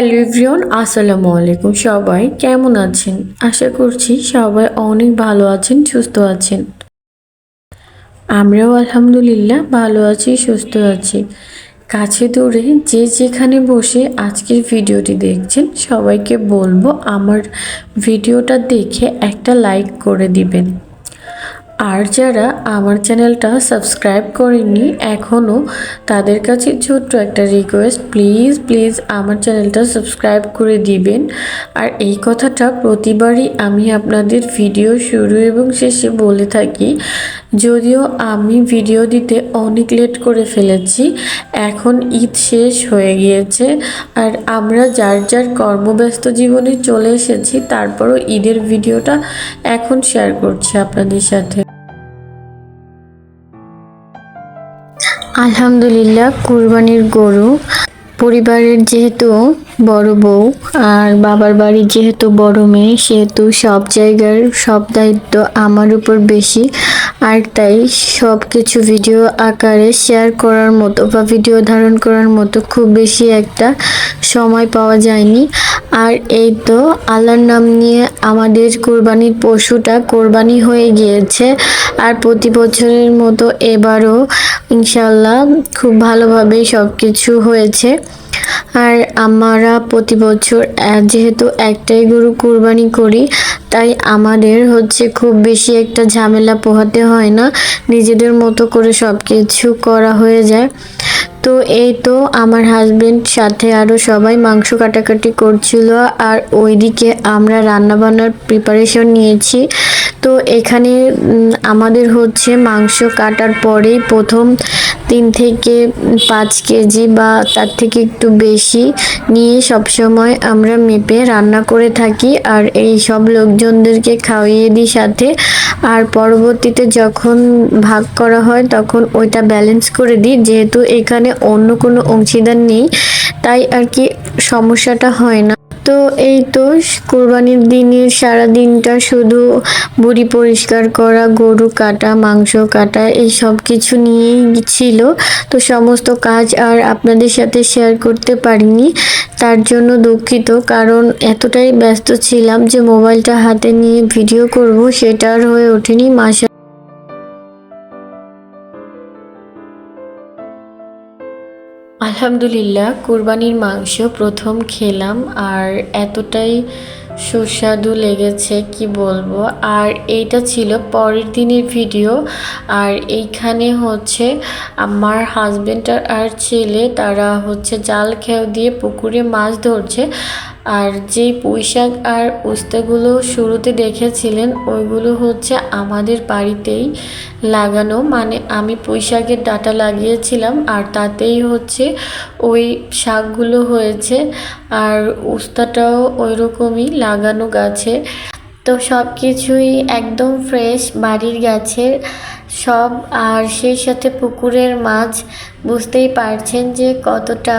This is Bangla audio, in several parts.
হ্যালো এভরিওয়ান, আসসালামু আলাইকুম সবাই। কেমন আছেন? আশা করছি সবাই অনেক ভালো আছেন, সুস্থ আছেন। আমরাও আলহামদুলিল্লাহ ভালো আছি, সুস্থ আছি। কাছে দূরে যে যেখানে বসে আজকের ভিডিওটি দেখছেন, সবাইকে বলব আমার ভিডিওটা দেখে একটা লাইক করে দিবেন। আর যারা আমার চ্যানেলটা সাবস্ক্রাইব করেননি এখনও, তাদের কাছে ছোট্ট একটা রিকোয়েস্ট প্লিজ প্লিজ আমার চ্যানেলটা সাবস্ক্রাইব করে দিবেন। আর এই কথাটা প্রতিবারই আমি আপনাদের ভিডিও শুরু এবং শেষে বলে থাকি যদিও আমি ভিডিও দিতে অনেক লেট করে ফেলেছি, এখন ঈদ শেষ হয়ে গিয়েছে আর আমরা যার যার কর্মব্যস্ত জীবনে চলে এসেছি তারপরও ঈদের ভিডিওটা এখন শেয়ার করছি আপনাদের সাথে। আলহামদুলিল্লাহ, কুরবানির গরু পরিবারের যেহেতু বড় বউ আর বাবার বাড়ির যেহেতু বড় মেয়ে, সেহেতু সব জায়গার সব দায়িত্ব আমার উপর বেশি। আর তাই সব কিছু ভিডিও আকারে শেয়ার করার মতো বা ভিডিও ধারণ করার মতো খুব বেশি একটা সময় পাওয়া যায়নি। আর এই তো আল্লাহর নাম নিয়ে আমাদের কোরবানির পশুটা কোরবানি হয়ে গিয়েছে। আর প্রতি বছরের মতো এবারও ইনশাল্লাহ খুব ভালোভাবেই সব কিছু হয়েছে। আর আমরা প্রতি বছর যেহেতু একটাই গরু কুরবানি করি, তাই আমাদের হচ্ছে খুব বেশি একটা ঝামেলা পোহাতে হয় না। নিজেদের মতো করে সব কিছু করা হয়ে যায়। তো এই তো আমার হাজবেন্ড সাথে আরও সবাই মাংস কাটাকাটি করছিল আর ওইদিকে আমরা রান্নাবান্নার প্রিপারেশন নিয়েছি। তো এখানে আমাদের হচ্ছে মাংস কাটার পরেই প্রথম তিন থেকে পাঁচ কেজি বা তার থেকে একটু বেশি নিয়ে সবসময় আমরা মেপে রান্না করে থাকি। আর এই সব লোকজনদেরকে খাওয়িয়ে দিই সাথে। আর পরবর্তীতে যখন ভাগ করা হয়, তখন ওইটা ব্যালেন্স করে দিই। যেহেতু এখানে অন্য কোনো অংশীদার নেই, তাই আর কি সমস্যাটা হয় না। তো এই তো কোরবানির দিনের সারা দিনটা শুধু বুড়ি পরিষ্কার করা, গরু কাটা, মাংস কাটা, এই সব কিছু নিয়েই ছিল। তো সমস্ত কাজ আর আপনাদের সাথে শেয়ার করতে পারিনি। তার জন্য দুঃখিত, কারণ এতটাই ব্যস্ত ছিলাম যে মোবাইলটা হাতে নিয়ে ভিডিও করব, সেটা আর হয়ে ওঠেনি মাসা আলহামদুলিল্লাহ, কুরবানির মাংস প্রথম খেলাম আর এতটাই সুস্বাদু লেগেছে, কি বলব? আর এইটা ছিল পরের দিনের ভিডিও আর এইখানে হচ্ছে আমার হাজবেন্ড আর ছেলে, তারা হচ্ছে জাল খেয়াও দিয়ে পুকুরে মাছ ধরছে। আর যে পুঁইশাক আর উস্তাগুলো শুরুতে দেখেছিলেন, ওইগুলো হচ্ছে আমাদের বাড়িতেই লাগানো। মানে আমি পুঁইশাকের ডাটা লাগিয়েছিলাম আর তাতেই হচ্ছে ওই শাকগুলো হয়েছে। আর উস্তাটাও ওই রকমই লাগানো গাছে। তো সব কিছুই একদম ফ্রেশ বাড়ির গাছের সব, আর সেই সাথে পুকুরের মাছ। বুঝতেই পারছেন যে কতটা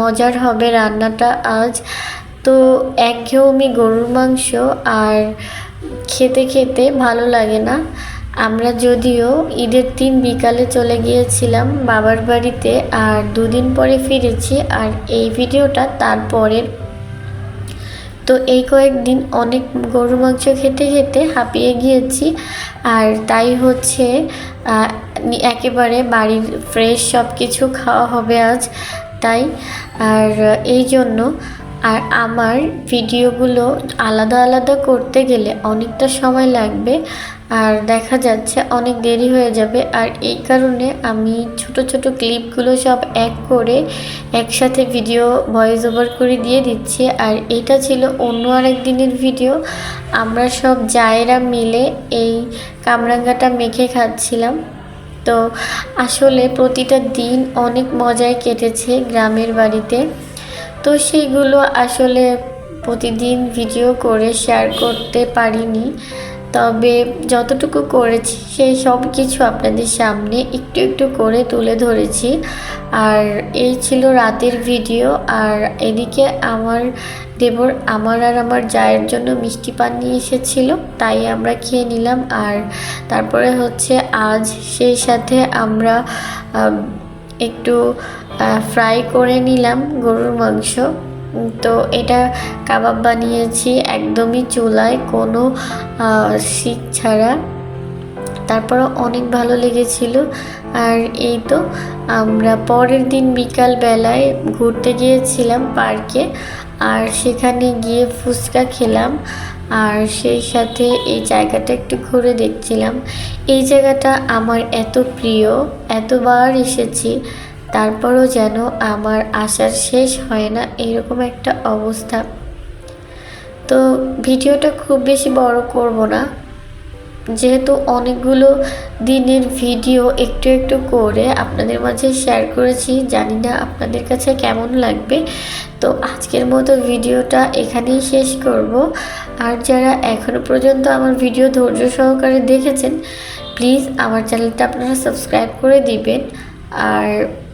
মজার হবে রান্নাটা আজ। তো একঘেয়েমি গরুর মাংস, আর খেতে খেতে ভালো লাগে না। আমরা যদিও ঈদের দিন বিকালে চলে গিয়েছিলাম বাবার বাড়িতে, আর দুদিন পরে ফিরেছি, আর এই ভিডিওটা তারপরের তো এই কয়েকদিন অনেক গরু মাংস খেতে খেতে হাঁপিয়ে গিয়েছি। আর তাই হচ্ছে একেবারে বাড়ির ফ্রেশ সব কিছু খাওয়া হবে আজ তাই। আর এই জন্য, আর আমার ভিডিওগুলো আলাদা আলাদা করতে গেলে অনেকটা সময় লাগবে। আর দেখা যাচ্ছে অনেক দেরি হয়ে যাবে। আর এই কারণে আমি ছোট ছোট ক্লিপগুলো সব এক করে একসাথে ভিডিও ভয়েস ওভার করে দিয়ে দিচ্ছি। আর এটা ছিল অন্য আরেক দিনের ভিডিও। আমরা সব জায়েরা মিলে এই কামরাঙ্গাটা মেখে খাচ্ছিলাম। তো আসলে প্রতিটা দিন অনেক মজায় কেটেছে গ্রামের বাড়িতে। তো সেইগুলো আসলে প্রতিদিন ভিডিও করে শেয়ার করতে পারিনি। তবে যতটুকু করেছি, সেই সব কিছু আপনাদের সামনে একটু একটু করে তুলে ধরেছি। আর এই ছিল রাতের ভিডিও। আর এদিকে আমার দেবর আমার আর আমার জায়ের জন্য মিষ্টি পান নিয়ে এসেছিল, তাই আমরা খেয়ে নিলাম। আর তারপরে হচ্ছে আজ সেই সাথে আমরা একটু ফ্রাই করে নিলাম গরুর মাংস। তো এটা কাবাব বানিয়েছি একদমই চুলায়, কোনো শিক ছাড়া। তারপরও অনেক ভালো লেগেছিল। আর এই তো, আমরা পরের দিন বিকাল বেলায় ঘুরতে গিয়েছিলাম পার্কে, আর সেখানে গিয়ে ফুচকা খেলাম। আর সেই সাথে এই জায়গাটা একটু ঘুরে দেখছিলাম। এই জায়গাটা আমার এত প্রিয়, এতবার এসেছি। তারপরও যেন আমার আসার শেষ হয় না এরকম একটা অবস্থা। তো ভিডিওটা খুব বেশি বড় করব না। যেহেতু অনেকগুলো দিনের ভিডিও একটু একটু করে আপনাদের মাঝে শেয়ার করেছি, জানি না আপনাদের কাছে কেমন লাগবে। তো আজকের মতো ভিডিওটা এখানেই শেষ করব। আর যারা এখনও পর্যন্ত আমার ভিডিও ধৈর্য সহকারে দেখেছেন প্লিজ আমার চ্যানেলটা আপনারা সাবস্ক্রাইব করে দিবেন। আর